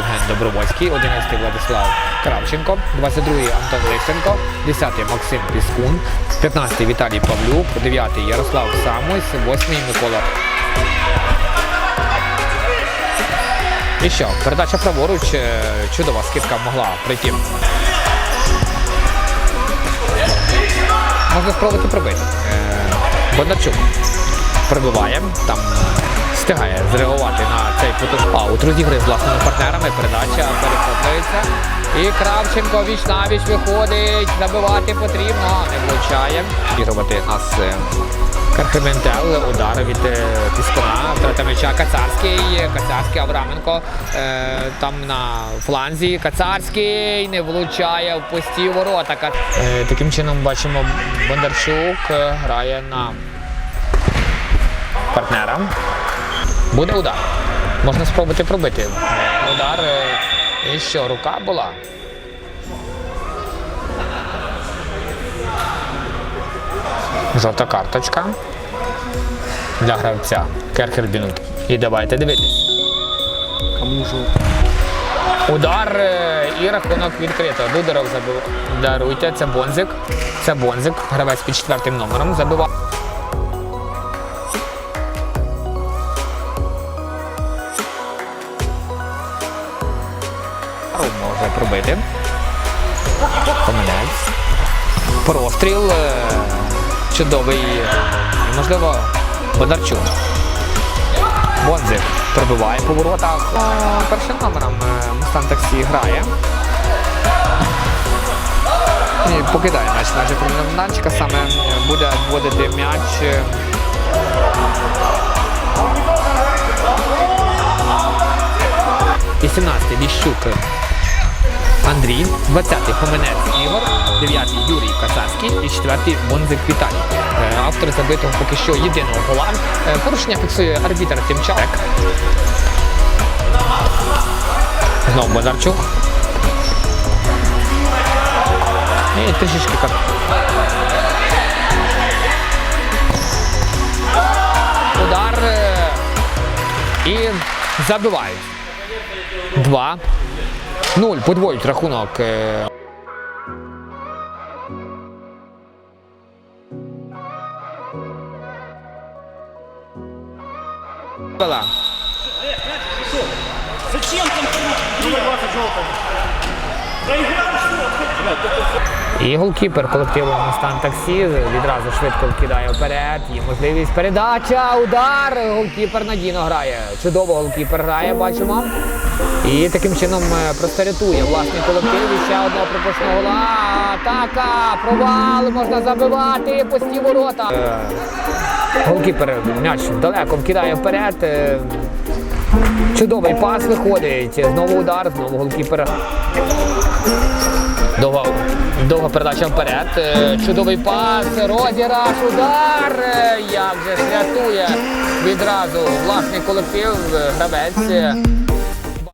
Євген Добровольський, 11-й Владислав Кравченко, 22-й Антон Лисенко, 10-й Максим Піскун, 15-й Віталій Павлюк, 9-й Ярослав Самось, 8-й Микола. І що, передача праворуч, е, чудова скидка могла прийти. Можна спробувати пробити. Е, Бондарчук прибиває, там встигає зреагувати на цей потужний аут. Розігрує з власними партнерами, передача перехоплюється. І Кравченко віч навіч виходить, забивати потрібно, не влучає. Ігрувати нас е, Кархементел, удар від е, Піскуна, втрата м'яча Кацарський, Кацарський Авраменко е, там на фланзі. Кацарський не влучає в пусті ворота. Таким чином бачимо Бондарчук грає на партнера. Буде удар. Можна спробувати пробити. Удар. І що, рука була? Жовта карточка для гравця Керхербінут. І давайте дивитись. Кому жовтий? Удар е, і рахунок відкрито. Дударов забив. Даруйте, це Бонзик. Це Бонзик, гравець під четвертим номером. Забивав. Може пробити. Помиляється. Простріл. е, Чудовий. Можливо, Бондарчук. Бонзик пробиває по воротах. Першим номером е, Мустан Таксі грає. І покидає м'яч майже кримінальчика, саме е, буде вводити м'яч. е, І 17-й Ліщук Андрій, 20-й Хоменець Ігор, 9-й Юрій Кацарський і 4-й Бонзик Віталій. Е, Автор забитого поки що єдиного гола. Е, Порушення фіксує арбітер Тимчак. Знову Бондарчук. І трішечки кат. Удар. е, І забивають. Два. Нуль. Подвоюють рахунок. е, Зачем там Номер 20 жовтий. І голкіпер колективу Мустан Таксі відразу швидко кидає вперед. Є можливість передача, удар. Голкіпер надійно грає. Чудово голкіпер грає, бачимо. І таким чином е, просто рятує власний колектив. І ще одного пропускного гола. Атака, провал, можна забивати, пусті ворота. Голкіпер м'яч далеко кидає вперед. Е, Чудовий пас виходить. Знову удар, знову голкіпер Довга, довга передача вперед. Е, Чудовий пас, розіграш, удар. Е, Як же ж рятує відразу власний колектив, е, гравець.